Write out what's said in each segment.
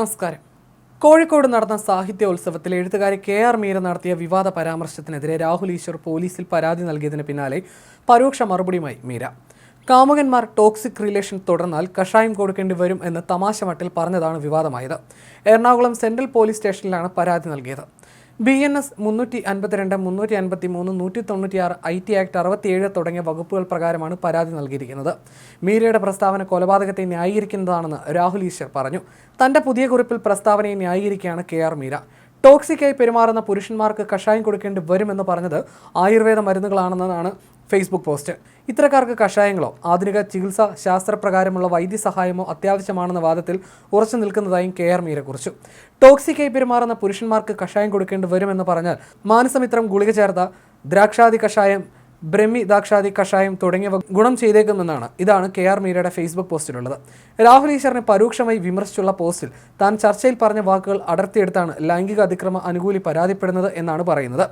നമസ്കാരം. കോഴിക്കോട് നടന്ന സാഹിത്യോത്സവത്തിൽ എഴുത്തുകാരി കെ ആർ മീര നടത്തിയ വിവാദ പരാമർശത്തിനെതിരെ രാഹുൽ ഈശ്വർ പോലീസിൽ പരാതി നൽകിയതിന് പിന്നാലെ പരോക്ഷ മറുപടിയുമായി മീര. കാമുകന്മാർ ടോക്സിക് റിലേഷൻ തുടർന്നാൽ കഷായം കൊടുക്കേണ്ടി വരും എന്ന് തമാശ മട്ടിൽ പറഞ്ഞതാണ് വിവാദമായത്. എറണാകുളം സെൻട്രൽ പോലീസ് സ്റ്റേഷനിലാണ് പരാതി നൽകിയത്. ബി എൻ എസ് മുന്നൂറ്റി അൻപത്തിരണ്ട് മുന്നൂറ്റി അൻപത്തി മൂന്ന് നൂറ്റി തൊണ്ണൂറ്റിയാറ് ഐ ടി ആക്ട് അറുപത്തിയേഴ് തുടങ്ങിയ വകുപ്പുകൾ പ്രകാരമാണ് പരാതി നൽകിയിരിക്കുന്നത്. മീരയുടെ പ്രസ്താവന കൊലപാതകത്തെ ന്യായീകരിക്കുന്നതാണെന്ന് രാഹുൽ ഈശ്വർ പറഞ്ഞു. തന്റെ പുതിയ കുറിപ്പിൽ പ്രസ്താവനയെ ന്യായീകരിക്കുകയാണ് കെ ആർ മീര. ടോക്സിക്കായി പെരുമാറുന്ന പുരുഷന്മാർക്ക് കഷായം കൊടുക്കേണ്ടി വരുമെന്ന് പറഞ്ഞത് ആയുർവേദ മരുന്നുകളാണെന്നാണ് ഫേസ്ബുക്ക് പോസ്റ്റ്. ഇത്തരക്കാർക്ക് കഷായങ്ങളോ ആധുനിക ചികിത്സാ ശാസ്ത്രപ്രകാരമുള്ള വൈദ്യസഹായമോ അത്യാവശ്യമാണെന്ന വാദത്തിൽ ഉറച്ചു നിൽക്കുന്നതായും കെ ആർ മീര കുറിച്ചു ടോക്സിക്കായി പെരുമാറുന്ന പുരുഷന്മാർക്ക് കഷായം കൊടുക്കേണ്ടി വരുമെന്ന് പറഞ്ഞാൽ മാനസമിത്രം ഗുളിക ചേർത്ത ദ്രാക്ഷാദി കഷായം ബ്രഹ്മി ദാക്ഷാദി കഷായം തുടങ്ങിയവ ഗുണം ചെയ്തേക്കുമെന്നാണ് ഇതാണ് കെ ആർ മീരയുടെ ഫേസ്ബുക്ക് പോസ്റ്റിലുള്ളത്. രാഹുൽ ഈശ്വറിനെ പരോക്ഷമായി വിമർശിച്ചുള്ള പോസ്റ്റിൽ താൻ ചർച്ചയിൽ പറഞ്ഞ വാക്കുകൾ അടർത്തിയെടുത്താണ് ലൈംഗിക അതിക്രമ അനുകൂലി പരാതിപ്പെടുന്നത് എന്നാണ് പറയുന്നത്.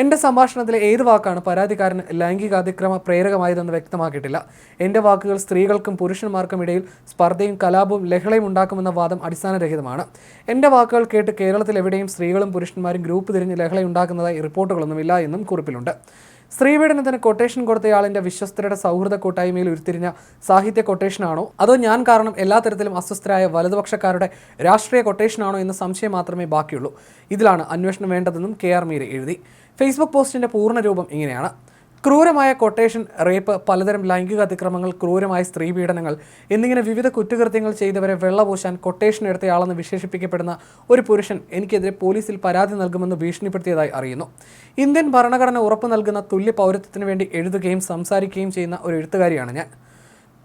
എന്റെ സംഭാഷണത്തിലെ ഏത് വാക്കാണ് പരാതിക്കാരന് ലൈംഗിക അതിക്രമ പ്രേരകമായതെന്ന് വ്യക്തമാക്കിയിട്ടില്ല. എന്റെ വാക്കുകൾ സ്ത്രീകൾക്കും പുരുഷന്മാർക്കും ഇടയിൽ സ്പർദ്ധയും കലാപവും ലഹളയും ഉണ്ടാക്കുമെന്ന വാദം അടിസ്ഥാനരഹിതമാണ്. എന്റെ വാക്കുകൾ കേട്ട് കേരളത്തിൽ എവിടെയും സ്ത്രീകളും പുരുഷന്മാരും ഗ്രൂപ്പ് തിരിഞ്ഞ് ലഹളയുണ്ടാക്കുന്നതായി റിപ്പോർട്ടുകളൊന്നുമില്ല എന്നും കുറിപ്പിലുണ്ട്. സ്ത്രീപീഡനത്തിന് കൊട്ടേഷൻ കൊടുത്തയാളിന്റെ വിശ്വസ്തരുടെ സൗഹൃദ കൂട്ടായ്മയിൽ ഉരുത്തിരിഞ്ഞ സാഹിത്യ കൊട്ടേഷനാണോ അതോ ഞാൻ കാരണം എല്ലാ തരത്തിലും അസ്വസ്ഥരായ വലതുപക്ഷക്കാരുടെ രാഷ്ട്രീയ കൊട്ടേഷനാണോ എന്ന സംശയം മാത്രമേ ബാക്കിയുള്ളൂ. ഇതിലാണ് അന്വേഷണം വേണ്ടതെന്നും കെ ആർ മീര എഴുതി. ഫേസ്ബുക്ക് പോസ്റ്റിന്റെ പൂർണ രൂപം ഇങ്ങനെയാണ്. ക്രൂരമായ കൊട്ടേഷൻ റേപ്പ് പലതരം ലൈംഗിക അതിക്രമങ്ങൾ ക്രൂരമായ സ്ത്രീ പീഡനങ്ങൾ എന്നിങ്ങനെ വിവിധ കുറ്റകൃത്യങ്ങൾ ചെയ്തവരെ വെള്ളപൂശാൻ കൊട്ടേഷൻ എടുത്തയാളെന്ന് വിശേഷിപ്പിക്കപ്പെടുന്ന ഒരു പുരുഷൻ എനിക്കെതിരെ പോലീസിൽ പരാതി നൽകുമെന്ന് ഭീഷണിപ്പെടുത്തിയതായി അറിയുന്നു. ഇന്ത്യൻ ഭരണഘടന ഉറപ്പു നൽകുന്ന തുല്യ പൗരത്വത്തിന് വേണ്ടി എഴുതുകയും സംസാരിക്കുകയും ചെയ്യുന്ന ഒരു എഴുത്തുകാരിയാണ് ഞാൻ.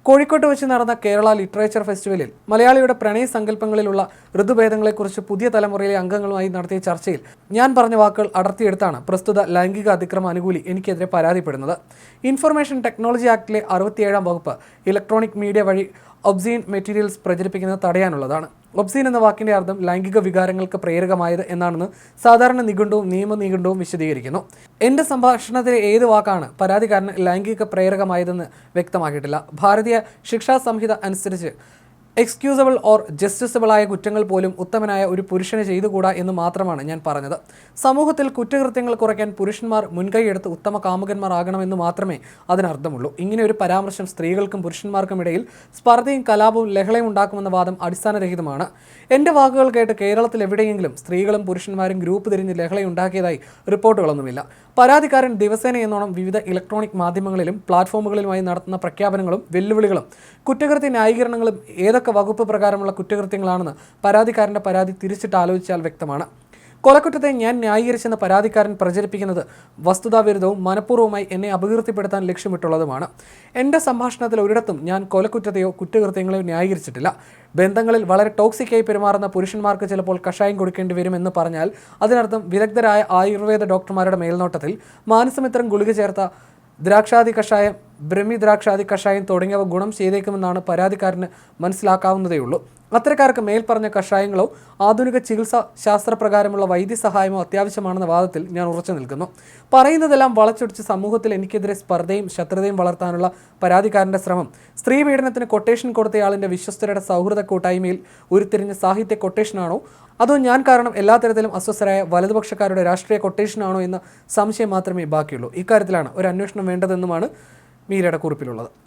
കോഴിക്കോട്ട് വെച്ച് നടന്ന കേരള ലിറ്ററേച്ചർ ഫെസ്റ്റിവലിൽ മലയാളിയുടെ പ്രണയ സങ്കല്പങ്ങളിലുള്ള ഋതുഭേദങ്ങളെക്കുറിച്ച് പുതിയ തലമുറയിലെ അംഗങ്ങളുമായി നടത്തിയ ചർച്ചയിൽ ഞാൻ പറഞ്ഞ വാക്കുകൾ അടർത്തിയെടുത്താണ് പ്രസ്തുത ലൈംഗിക അതിക്രമ അനുകൂലി എനിക്കെതിരെ പരാതിപ്പെടുന്നത്. ഇൻഫർമേഷൻ ടെക്നോളജി ആക്ടിലെ അറുപത്തിയേഴാം വകുപ്പ് ഇലക്ട്രോണിക് മീഡിയ വഴി ഒബ്സീൻ മെറ്റീരിയൽസ് പ്രചരിപ്പിക്കുന്നത് തടയാനുള്ളതാണ്. ഒബ്സീൻ എന്ന വാക്കിന്റെ അർത്ഥം ലൈംഗിക വികാരങ്ങൾക്ക് പ്രേരകമായത് എന്നാണെന്ന് സാധാരണ നിഘണ്ടുവും നിയമ നിഘണ്ടുവും വിശദീകരിക്കുന്നു. എന്റെ സംഭാഷണത്തിലെ ഏത് വാക്കാണ് പരാതിക്കാരന് ലൈംഗിക പ്രേരകമായതെന്ന് വ്യക്തമാക്കിയിട്ടില്ല. ഭാരതീയ ശിക്ഷാ സംഹിത അനുസരിച്ച് എക്സ്ക്യൂസബിൾ ഓർ ജസ്റ്റിസബിൾ ആയ കുറ്റങ്ങൾ പോലും ഉത്തമനായ ഒരു പുരുഷന് ചെയ്തുകൂടാ എന്ന് മാത്രമാണ് ഞാൻ പറഞ്ഞത്. സമൂഹത്തിൽ കുറ്റകൃത്യങ്ങൾ കുറയ്ക്കാൻ പുരുഷന്മാർ മുൻകൈയെടുത്ത് ഉത്തമ കാമുകന്മാർ ആകണമെന്ന് മാത്രമേ അതിനർത്ഥമുള്ളൂ. ഇങ്ങനെ ഒരു പരാമർശം സ്ത്രീകൾക്കും പുരുഷന്മാർക്കും ഇടയിൽ സ്പർദ്ധയും കലാപവും ലഹളയും ഉണ്ടാക്കുമെന്ന വാദം അടിസ്ഥാനരഹിതമാണ്. എന്റെ വാക്കുകൾ കേട്ട് കേരളത്തിൽ എവിടെയെങ്കിലും സ്ത്രീകളും പുരുഷന്മാരും ഗ്രൂപ്പ് തിരിഞ്ഞ് ലഹളയുണ്ടാക്കിയതായി റിപ്പോർട്ടുകളൊന്നുമില്ല. പരാതിക്കാരൻ ദിവസേന എന്നോണം വിവിധ ഇലക്ട്രോണിക് മാധ്യമങ്ങളിലും പ്ലാറ്റ്ഫോമുകളിലുമായി നടത്തുന്ന പ്രഖ്യാപനങ്ങളും വെല്ലുവിളികളും കുറ്റകൃത്യ ന്യായീകരണങ്ങളും ഏതൊക്കെ വകുപ്പ് പ്രകാരമുള്ള കുറ്റകൃത്യങ്ങളാണെന്ന് പരാതിക്കാരന്റെ പരാതി തിരിച്ചിട്ട് ആലോചിച്ചാൽ വ്യക്തമാണ്. കൊലക്കുറ്റത്തെ ഞാൻ ന്യായീകരിച്ചെന്ന് പരാതിക്കാരൻ പ്രചരിപ്പിക്കുന്നത് വസ്തുതാവിരുദ്ധവും മനഃപൂർവമായി എന്നെ അപകീർത്തിപ്പെടുത്താൻ ലക്ഷ്യമിട്ടുള്ളതുമാണ്. എന്റെ സംഭാഷണത്തിൽ ഒരിടത്തും ഞാൻ കൊലക്കുറ്റത്തെയോ കുറ്റകൃത്യങ്ങളെയോ ന്യായീകരിച്ചിട്ടില്ല. ബന്ധങ്ങളിൽ വളരെ ടോക്സിക്കായി പെരുമാറുന്ന പുരുഷന്മാർക്ക് ചിലപ്പോൾ കഷായം കൊടുക്കേണ്ടി എന്ന് പറഞ്ഞാൽ അതിനർത്ഥം വിദഗ്ധരായ ആയുർവേദ ഡോക്ടർമാരുടെ മേൽനോട്ടത്തിൽ മാനസമിത്രം ഗുളിക ചേർത്ത ദ്രാക്ഷാദി കഷായം ബ്രഹ്മി ദ്രാക്ഷാദി കഷായം തുടങ്ങിയവ ഗുണം ചെയ്തേക്കുമെന്നാണ് പരാതിക്കാരന് മനസ്സിലാക്കാവുന്നതേയുള്ളൂ. അത്തരക്കാർക്ക് മേൽപ്പറഞ്ഞ കഷായങ്ങളോ ആധുനിക ചികിത്സാ ശാസ്ത്രപ്രകാരമുള്ള വൈദ്യസഹായമോ അത്യാവശ്യമാണെന്ന വാദത്തിൽ ഞാൻ ഉറച്ചു നിൽക്കുന്നു. പറയുന്നതെല്ലാം വളച്ചൊടിച്ച് സമൂഹത്തിൽ എനിക്കെതിരെ സ്പർദ്ധയും ശത്രുതയും വളർത്താനുള്ള പരാതിക്കാരന്റെ ശ്രമം സ്ത്രീ പീഡനത്തിന് കൊട്ടേഷൻ കൊടുത്തയാളിന്റെ വിശ്വസ്തരുടെ സൗഹൃദ കൂട്ടായ്മയിൽ ഉരുത്തിരിഞ്ഞ സാഹിത്യ കൊട്ടേഷനാണോ അതോ ഞാൻ കാരണം എല്ലാ തരത്തിലും അസ്വസ്ഥരായ വലതുപക്ഷക്കാരുടെ രാഷ്ട്രീയ കൊട്ടേഷനാണോ എന്ന സംശയം മാത്രമേ ബാക്കിയുള്ളൂ. ഇക്കാര്യത്തിലാണ് ഒരു അന്വേഷണം വേണ്ടതെന്നുമാണ് മീരയുടെ കുറിപ്പിലുള്ളത്.